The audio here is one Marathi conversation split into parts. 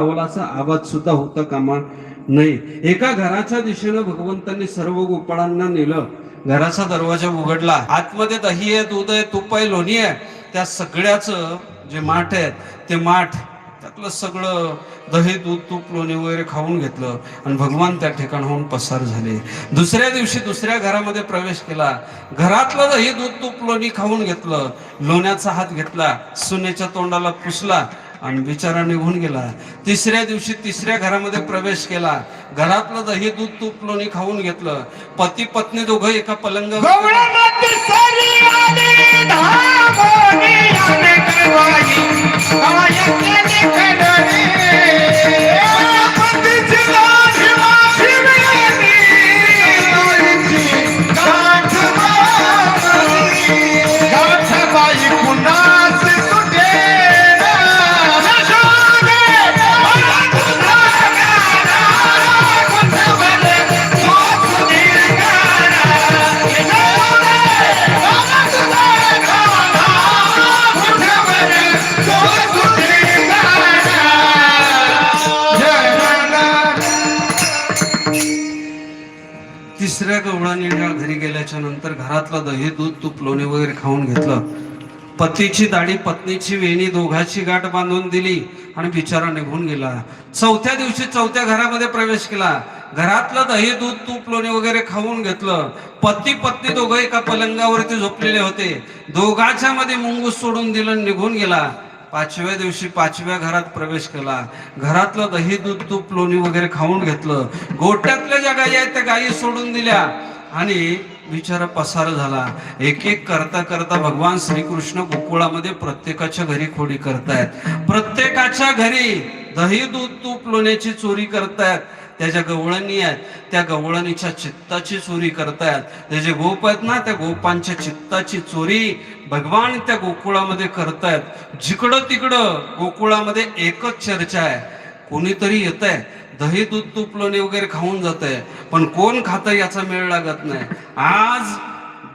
असा आवाज सुद्धा होता कामा नाही एका घराच्या दिशेनं भगवंतांनी सर्व गोपाळांना नेलं. घराचा दरवाजा उघडला. आतमध्ये दही आहे दूध आहे तूप आहे लोणी आहे. त्या सगळ्याचं जे माठ आहेत ते माठ त्यातलं सगळं दही दूध तूप लोणी वगैरे खाऊन घेतलं आणि भगवान त्या ठिकाणाहून पसार झाले. दुसऱ्या दिवशी दुसऱ्या घरामध्ये प्रवेश केला. घरातलं दही दूध तूप लोणी खाऊन घेतलं. लोण्याचा हात घेतला. सुनेच्या तोंडाला पुसला. आणि बिचारा निघून गेला. तिसऱ्या दिवशी तिसऱ्या घरामध्ये प्रवेश केला. घरातलं दही दूध तूप लोणी खाऊन घेतलं. पती पत्नी दोघं एका पलंग तिसऱ्या गवळणीच्या घरी गेल्याच्यानंतर घरातलं दही दूध तूप लोणी वगैरे खाऊन घेतलं. पतीची दाढी पत्नीची वेणी दोघाची गाठ बांधून दिली आणि बिचारा निघून गेला. चौथ्या दिवशी चौथ्या घरामध्ये प्रवेश केला. घरातलं दही दूध तूप लोणी वगैरे खाऊन घेतलं. पती पत्नी दोघं एका पलंगावरती झोपलेले होते. दोघाच्या मध्ये मुंगूस सोडून दिलं निघून गेला. पाचव्या दिवशी पाचव्या घरात प्रवेश केला. घरातलं दही दूध तूप लोणी वगैरे खाऊन घेतलं. गोट्यातल्या ज्या गायी आहेत त्या गायी सोडून दिल्या. आणि बिचारा पसार झाला. एक एक करता करता भगवान श्रीकृष्ण गोकुळामध्ये प्रत्येकाच्या घरी खोडी करतायत. प्रत्येकाच्या घरी दही दूध तूप लोण्याची चोरी करतायत. त्याच्या गवळणी आहेत त्या गवळणीच्या चित्ताची चोरी करतायत. त्याचे गोप आहेत ना त्या गोपांच्या चित्ताची चोरी भगवान त्या गोकुळामध्ये करतायत. जिकडं तिकडं गोकुळामध्ये एकच चर्चा आहे. कोणीतरी येत आहे दही दूध तूप लोणी वगैरे खाऊन जात आहे पण कोण खातं याचा मेळ लागत नाही. आज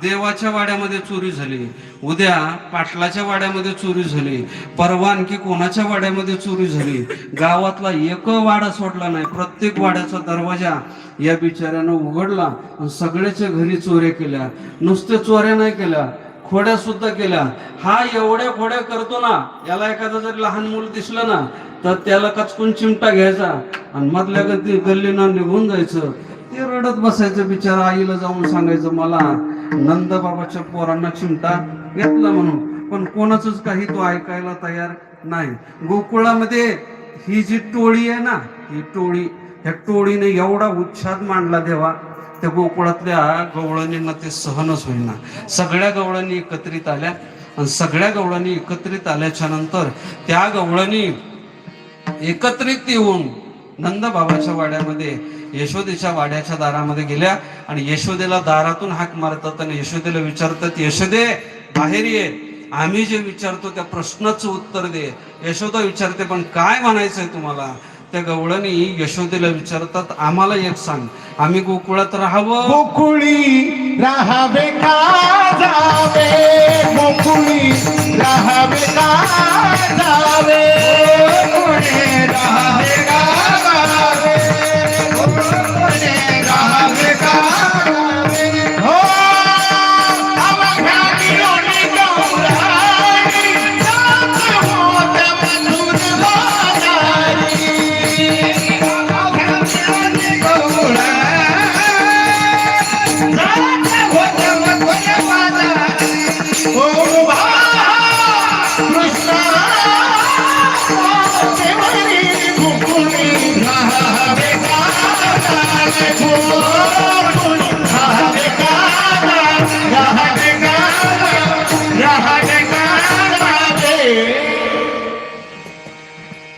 देवाच्या वाड्यामध्ये चोरी झाली. उद्या पाटलाच्या वाड्यामध्ये चोरी झाली. परवानगी कोणाच्या वाड्यामध्ये चोरी झाली? गावातला एक वाडा सोडला नाही. प्रत्येक वाड्याचा दरवाजा या बिचाऱ्यानं उघडला आणि सगळ्याच्या घरी चोऱ्या केल्या. नुसते चोऱ्या नाही केल्या खोड्या सुद्धा केल्या. हा एवढ्या खोड्या करतो ना याला एखादं जर लहान मूल दिसलं ना तर त्याला कचकून चिमटा घ्यायचा आणि मधल्या गती गल्लीनं निघून जायचं. ते रडत बसायचं बिचारा आईला जाऊन सांगायचं मला नंद बाबाच्या पोरांना चिमटा घेतला म्हणून. पण कोणाच काही तो ऐकायला तयार नाही. गोकुळामध्ये ही जी टोळी आहे ना ही टोळी ह्या टोळीने एवढा उच्छाद मांडला देवा त्या गोकुळातल्या गवळणींना ते सहनच होईना. सगळ्या गवळणी एकत्रित आल्या आणि सगळ्या गवळणी एकत्रित आल्याच्यानंतर त्या गवळणी एकत्रित येऊन नंद बाबाच्या वाड्यामध्ये यशोदेच्या वाड्याच्या दारामध्ये गेल्या आणि यशोदेला दारातून हाक मारतात आणि यशोदेला विचारतात यशोदे बाहेर ये. आम्ही जे विचारतो त्या प्रश्नाचं उत्तर दे. यशोदा विचारते पण काय म्हणायचंय तुम्हाला? त्या गवळणी यशोदेला विचारतात आम्हाला एक सांग. आम्ही गोकुळात राहावं. गोकुळी राहावे का जावे? गोकुळी राहावे का जावे? गोकुळी राहावे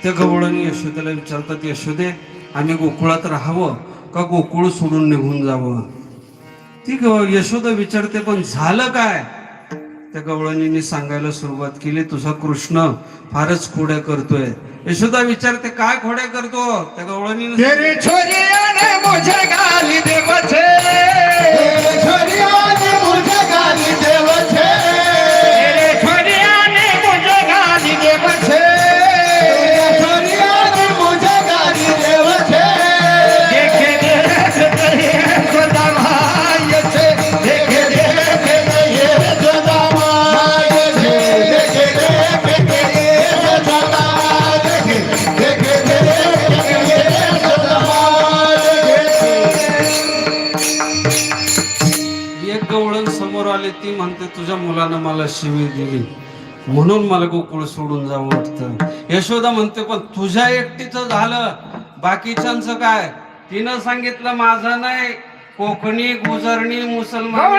त्या गवळणी यशोदेला विचारतात यशोदे आम्ही गोकुळात राहावं का गोकुळ सोडून निघून जावं? ती यशोदा विचारते पण झालं काय? त्या गवळणींनी सांगायला सुरुवात केली तुझा कृष्ण फारच खोड्या करतोय. यशोदा विचारते काय खोड्या करतो? त्या गवळणीने ती म्हणते तुझ्या मुलानं मला शिवी दिली. म्हणून मला गोकुळ सोडून जावं वाटतं. यशोदा म्हणते पण तुझ्या एकटीचं झालं. बाकीच्यांचं काय? तिनं सांगितलं माझं नाही. कोकणी गुजरणी मुसलमान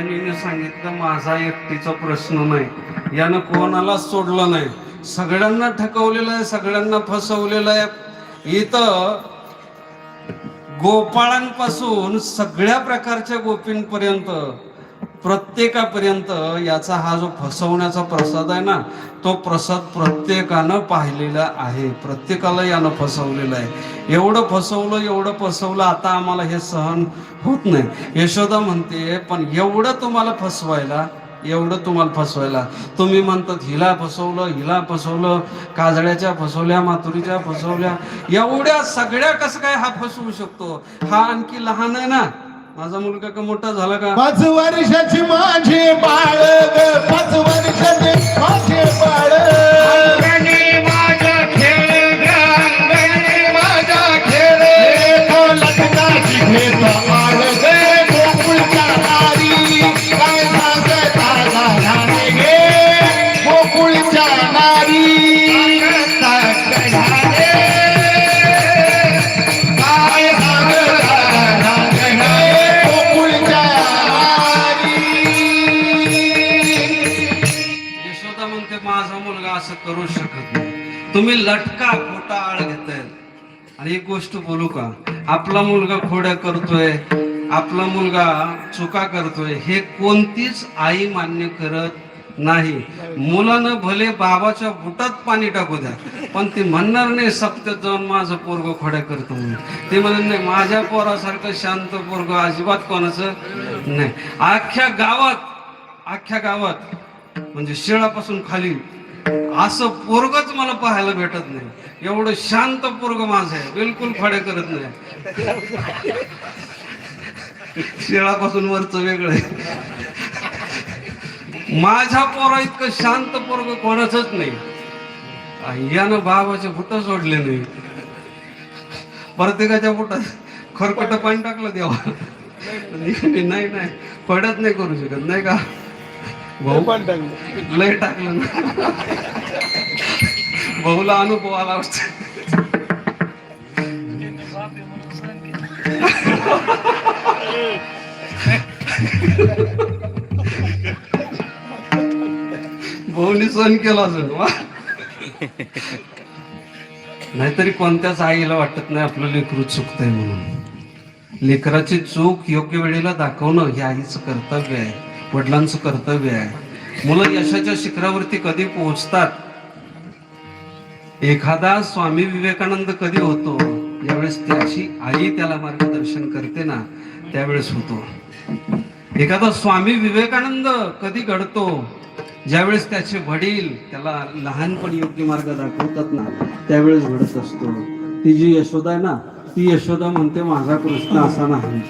महाराजांनी सांगितलं माझा एकटीचा प्रश्न नाही. यानं कोणाला सोडलं नाही. सगळ्यांना ठकवलेलं आहे सगळ्यांना फसवलेलं आहे. इथं गोपाळांपासून सगळ्या प्रकारच्या गोपींपर्यंत प्रत्येकापर्यंत याचा हा जो फसवण्याचा प्रसाद आहे ना तो प्रसाद प्रत्येकानं पाहिलेला आहे. प्रत्येकाला यानं फसवलेला आहे. एवढं फसवलं एवढं फसवलं आता आम्हाला हे सहन होत नाही. यशोदा म्हणते पण एवढं तुम्हाला फसवायला एवढं तुम्हाला फसवायला. तुम्ही म्हणतात हिला फसवलं हिला फसवलं काजळ्याच्या फसवल्या माथुरीच्या फसवल्या. एवढ्या सगळ्या कसं काय हा फसवू शकतो? हा आणखी लहान आहे ना. माझा मुलगा का मोठा झाला का? पाच वर्षाची माझे बाळ ग पाच वर्षाचे माझे बाळ. तुम्ही लटका खोटा आळ घेतायत आणि एक गोष्ट बोलू का? आपला मुलगा खोड्या करतोय आपला मुलगा चुका करतोय हे कोणतीच आई मान्य करत नाही. मुलानं भले बाबाच्या बुटात पाणी टाकू द्या पण ते म्हणणार नाही सत्य जाऊन माझं पोरग खोड्या करतो म्हणून. ते म्हणत नाही माझ्या पोरासारखं शांत पोरग अजिबात कोणाचं नाही. अख्ख्या गावात अख्ख्या गावात म्हणजे शिळापासून खाली असं पोरगच मला पाहायला भेटत नाही. एवढं शांत पोरग माझं आहे. बिलकुल फडे करत नाही. शिळापासून वरच वेगळं आहे. माझ्या पोरा इतकं शांत पोरग कोणाचच नाही. यानं बाबाचे फुट सोडले नाही. प्रत्येकाच्या फुटात खरकट पाणी टाकलं देवा. नाही नाही. पडत नाही करू शकत. नाही का? भाऊ? लय टाकलं ना. भाऊला अनुभव आला वाटतं. भाऊनी सण केला नाहीतरी कोणत्याच आईला वाटत नाही आपलं लेकरू चुकतंय म्हणून. लेकराची चूक योग्य वेळेला दाखवणं हे आईचं कर्तव्य आहे. वडिलांचं कर्तव्य आहे. मुलं यशाच्या शिखरावरती कधी पोहोचतात? एखादा स्वामी विवेकानंद कधी होतो? ज्यावेळेस त्याची आई त्याला मार्गदर्शन करते ना त्यावेळेस होतो. एखादा स्वामी विवेकानंद कधी घडतो? ज्यावेळेस त्याचे वडील त्याला लहानपणी योग्य मार्ग दाखवतात ना त्यावेळेस घडत असतो. ती जी यशोदा आहे ना ती यशोदा म्हणते माझा कृष्ण असा नाही.